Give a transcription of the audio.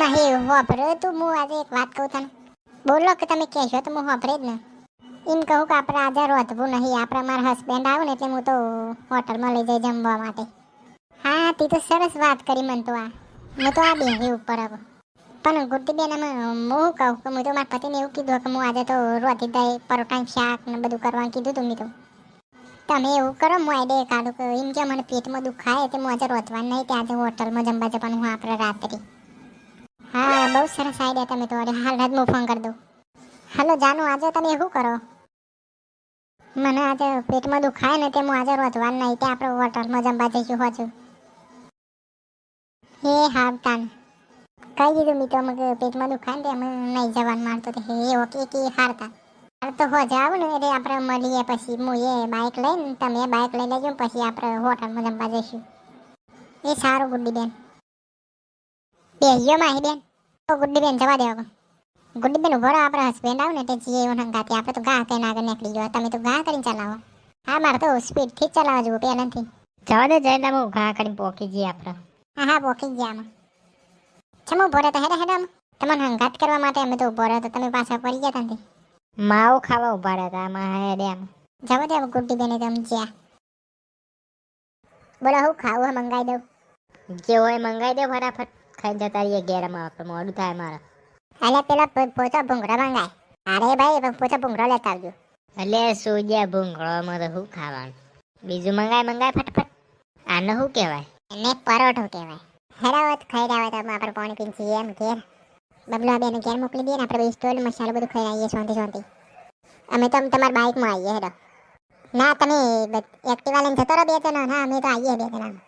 માહી વાપરો તું, હું આજે એક વાત કહું તને. બોલો કે તમે કહેશો તો હું વાપરે જ ને. એમ કહું કે આપણે આજે રોધવું નહીં. આપણે મારા હસબન્ડ આવે ને એટલે હું તો હોટલમાં લઈ જઈ જમવા માટે. હા, તી તો સરસ વાત કરી મને તો આ. હું તો આ બેહી ઉપર આવું પણ ગુરતીબેન બેન અમે હું કહું કે હું તો મારા પતિને એવું કીધું કે હું આજે તો રોતી દઈ પરોઠા શાક ને બધું કરવાનું કીધું તું મેં તો. તમે એવું કરો, હું આઈડિયા કાઢું કે એમ કે મને પેટમાં દુખાય તે હું આજે રોતવાનું નહીં તે આજે હોટલમાં જમવા જવાનું હું આપણે રાત્રે. હા, બહુ સરસ આઈડિયા તમે તો અરે હાલ જ ફોન કરી દઉં. હાલો, જાનુ, આજે તમે શું કરો? મને આજે પેટમાં દુખાય ને તે હું આજે રોધવાનું નહીં તે આપણે હોટલમાં જમવા જઈશું હોજુ હે હા તાન કહી દીધું મિત્રો મગ પેટમાં દુખાય ને અમે નહીં જવાનું મારતો તે. હે ઓકે કે હારતા. હાલ તો હો, જાવ ને, એટલે આપણે મળીએ પછી. હું એ બાઇક લઈને, તમે બાઇક લઈ લેજો પછી આપણે હોટલમાં જમવા જઈશું. એ સારું ગુડ્ડી બેન. બેહીઓ માહી બેન. ગુડ્ડી બેન જવા દેવા ગુડ્ડી બેન ઊભો આપણા હસબન્ડ આવે ને તે જીએ એવું હંગાતી. આપણે તો ગા કહીને આગળ નીકળી ગયો. તમે તો ગા કરીને ચલાવો. હા મારે તો સ્પીડથી જ ચલાવવા જવું પહેલાંથી જવા દે જઈને હું ઘા કરીને પોકી જઈએ આપણે. હા હા પોકી ગયા આમાં ચમ ઊભો રહો તો હેડે હેડે તમને હંગાત કરવા માટે અમે તો ઊભો રહ્યો તો તમે પાછા પડી ગયા ત્યાંથી. માવો ખાવા ઊભા રહ્યા હતા આમાં હેડે આમ. જવા દે ગુડ્ડી બેને તમે જ્યાં બોલો હું ખાવું હે મંગાવી દઉં. જે હોય મંગાવી દે ફટાફટ. ખાઈ જતા રહીએ ઘેરમાં આપણે, મોડું થાય મારે અલે પેલા પોચો ભૂંગળો ભૂંગળા મંગાય. અરે ભાઈ પોચો ભૂંગળો ભૂંગળા લેતા આવજો. એટલે સૂજ્યા ભૂંગળામાં તો શું ખાવાનું? બીજું મંગાય મંગાય ફટફટ. આને શું કહેવાય? એને પરોઠો કહેવાય. હેરાવત ખાઈ રહ્યા હોય તો આપણે પાણી પીને છીએ એમ ઘેર. બબલા બેને ઘેર મોકલી દઈએ ને આપણે બે સ્ટોલ, મસાલો બધું ખાઈ આવીએ શાંતિ શાંતિ. અમે તો તમારા બાઇકમાં આવીએ, હેડો. ના, તમે એક્ટિવા લઈને જતો રહો બે જણા. ના, અમે તો આવીએ બે જણા.